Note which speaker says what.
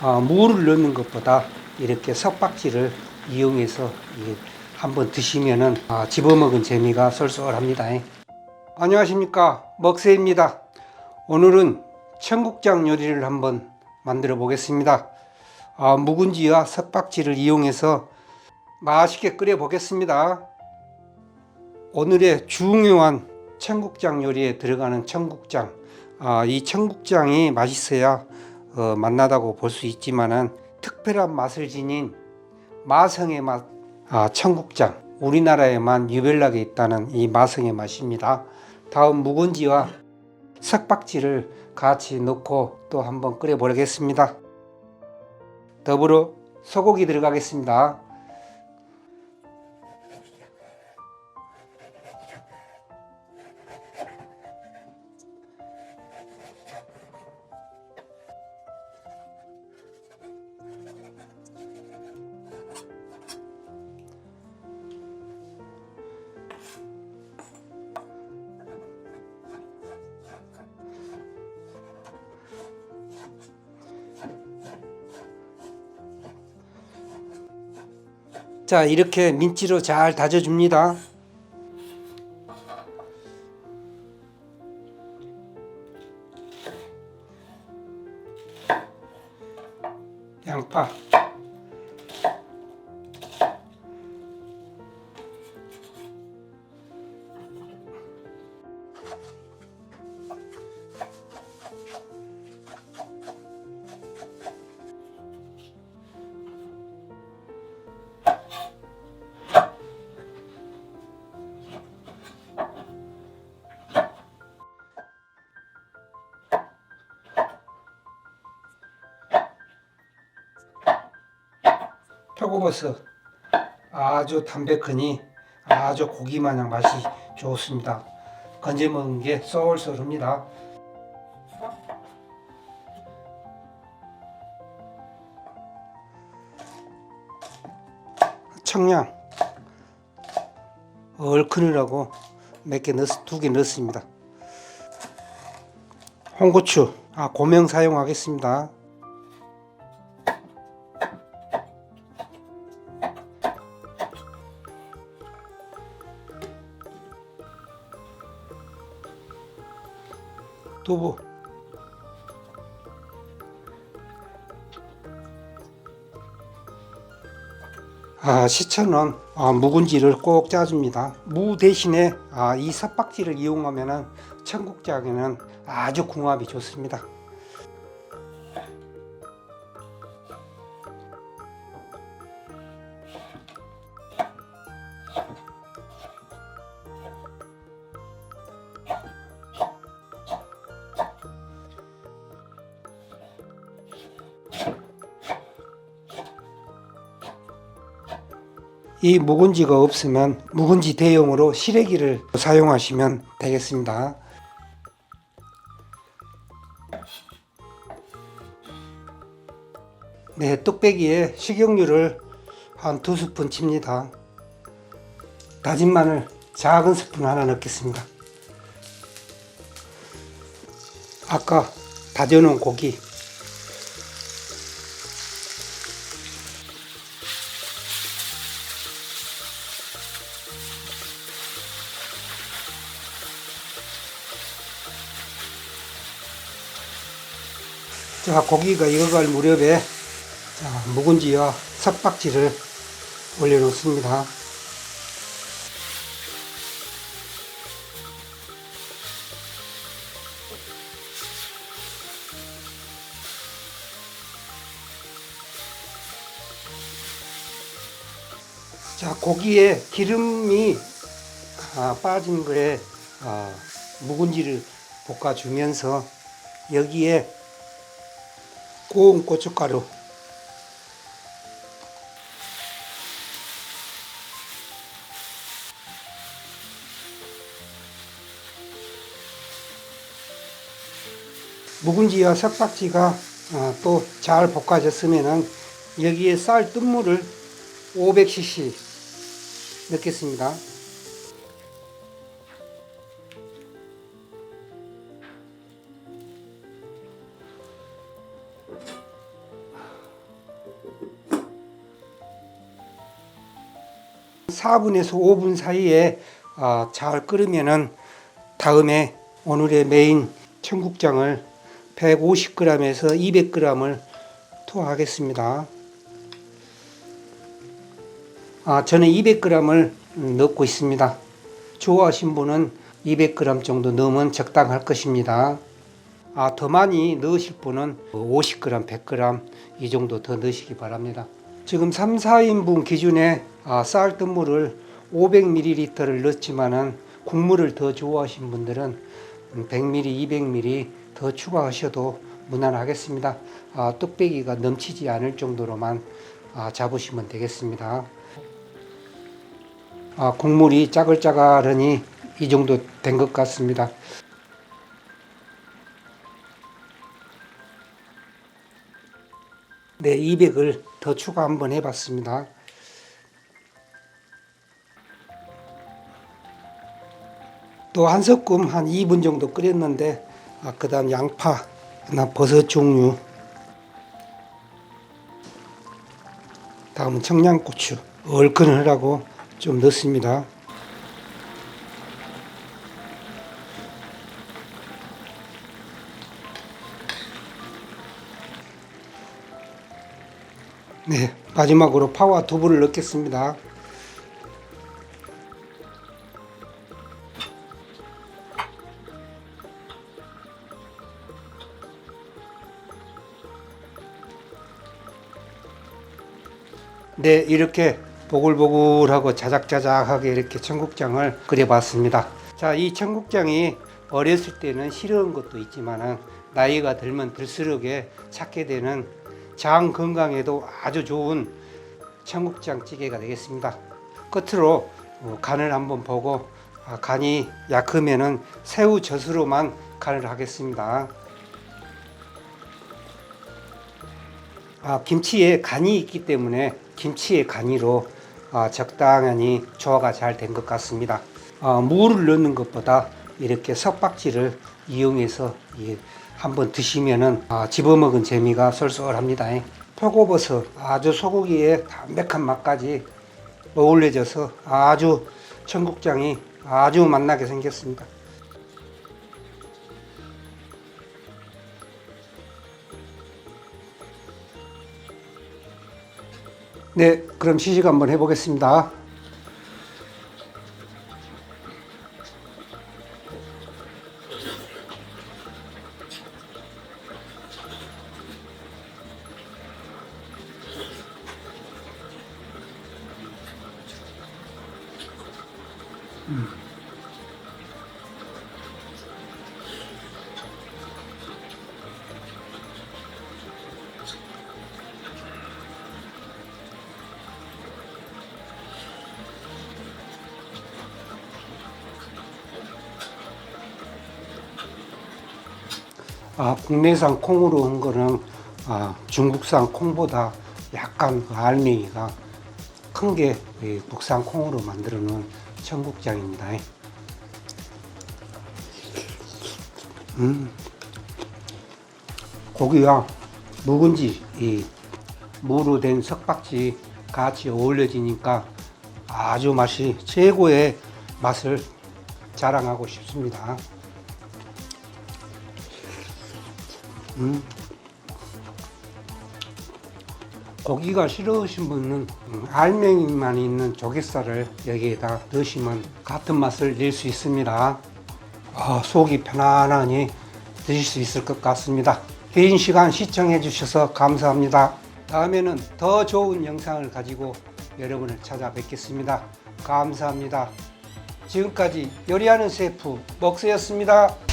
Speaker 1: 어, 무를 넣는 것보다 이렇게 석박지를 이용해서 한번 드시면은 아, 집어먹은 재미가 쏠쏠합니다. 안녕하십니까 먹새입니다. 오늘은 청국장 요리를 한번 만들어 보겠습니다. 아, 묵은지와 석박지를 이용해서 맛있게 끓여 보겠습니다. 오늘의 중요한 청국장 요리에 들어가는 청국장. 아, 이 청국장이 맛있어야 어, 맛나다고 볼 수 있지만은 특별한 맛을 지닌 마성의 맛, 아, 청국장. 우리나라에만 유별나게 있다는 이 마성의 맛입니다. 다음 묵은지와 석박지를 같이 넣고 또 한번 끓여 보겠습니다. 더불어 소고기 들어가겠습니다. 자, 이렇게 민지로 잘 다져줍니다. 양파. 표고버섯 아주 담백하니 아주 고기 마냥 맛이 좋습니다. 건져 먹은 게 쏠쏠합니다. 청양 얼큰이라고 몇 개 넣, 두개 넣습니다. 홍고추 아 고명 사용하겠습니다. 두부 아, 시천은 아, 묵은지를 꼭 짜줍니다. 무 대신에 아, 이 섭박지를 이용하면은 청국장에는 아주 궁합이 좋습니다. 이 묵은지가 없으면 묵은지 대용으로 시래기를 사용하시면 되겠습니다. 네, 뚝배기에 식용유를 한 두 스푼 칩니다. 다진 마늘 작은 스푼 하나 넣겠습니다. 아까 다져놓은 고기 자, 고기가 익어갈 무렵에 자, 묵은지와 석박지를 올려놓습니다. 자, 고기에 기름이 아, 빠진 거에 아, 묵은지를 볶아주면서 여기에 고운 고춧가루 묵은지와 석박지가 어, 또잘 볶아졌으면은 여기에 쌀 뜬물을 500cc 넣겠습니다. 4분에서 5분 사이에 아, 잘 끓으면은 다음에 오늘의 메인 청국장을 150g에서 200g을 투하하겠습니다. 아, 저는 200g을 넣고 있습니다. 좋아하신 분은 200g 정도 넣으면 적당할 것입니다. 아, 더 많이 넣으실 분은 50g, 100g 이 정도 더 넣으시기 바랍니다. 지금 3, 4인분 기준에 아, 쌀 뜨물을 500ml를 넣지만은 국물을 더 좋아하신 분들은 100ml, 200ml 더 추가하셔도 무난하겠습니다. 아, 뚝배기가 넘치지 않을 정도로만 아, 잡으시면 되겠습니다. 아, 국물이 짜글짜글하니 이 정도 된 것 같습니다. 네, 200을 더 추가 한번 해봤습니다. 또한 섞음 한 2분 정도 끓였는데 아, 그 다음 양파, 나 버섯 종류, 다음은 청양고추 얼큰하라고 좀 넣습니다. 네, 마지막으로 파와 두부를 넣겠습니다. 네, 이렇게 보글보글하고 자작자작하게 이렇게 청국장을 끓여봤습니다. 자, 이 청국장이 어렸을 때는 싫어한 것도 있지만은 나이가 들면 들수록에 찾게 되는 장 건강에도 아주 좋은 청국장 찌개가 되겠습니다. 끝으로 어, 간을 한번 보고 아, 간이 약하면은 새우 젓으로만 간을 하겠습니다. 아, 김치에 간이 있기 때문에 김치의 간이로 아, 적당히 조화가 잘 된 것 같습니다. 아, 무를 넣는 것보다 이렇게 석박지를 이용해서 예, 한번 드시면은 아, 집어먹은 재미가 쏠쏠합니다. 예. 표고버섯 아주 소고기의 담백한 맛까지 어울려져서 아주 청국장이 아주 맛나게 생겼습니다. 네, 그럼 시식 한번 해보겠습니다. 아, 국내산 콩으로 한 거는 아, 중국산 콩보다 약간 그 알맹이가 큰 게 국산 콩으로 만들어 놓은 청국장입니다. 음, 고기가 묵은지, 이 무로 된 석박지 같이 어울려지니까 아주 맛이 최고의 맛을 자랑하고 싶습니다. 음. 고기가 싫으신 분은 음, 알맹이만 있는 조갯살을 여기에다 넣으시면 같은 맛을 낼 수 있습니다. 아, 속이 편안하니 드실 수 있을 것 같습니다. 긴 시간 시청해 주셔서 감사합니다. 다음에는 더 좋은 영상을 가지고 여러분을 찾아뵙겠습니다. 감사합니다. 지금까지 요리하는 셰프 먹스였습니다.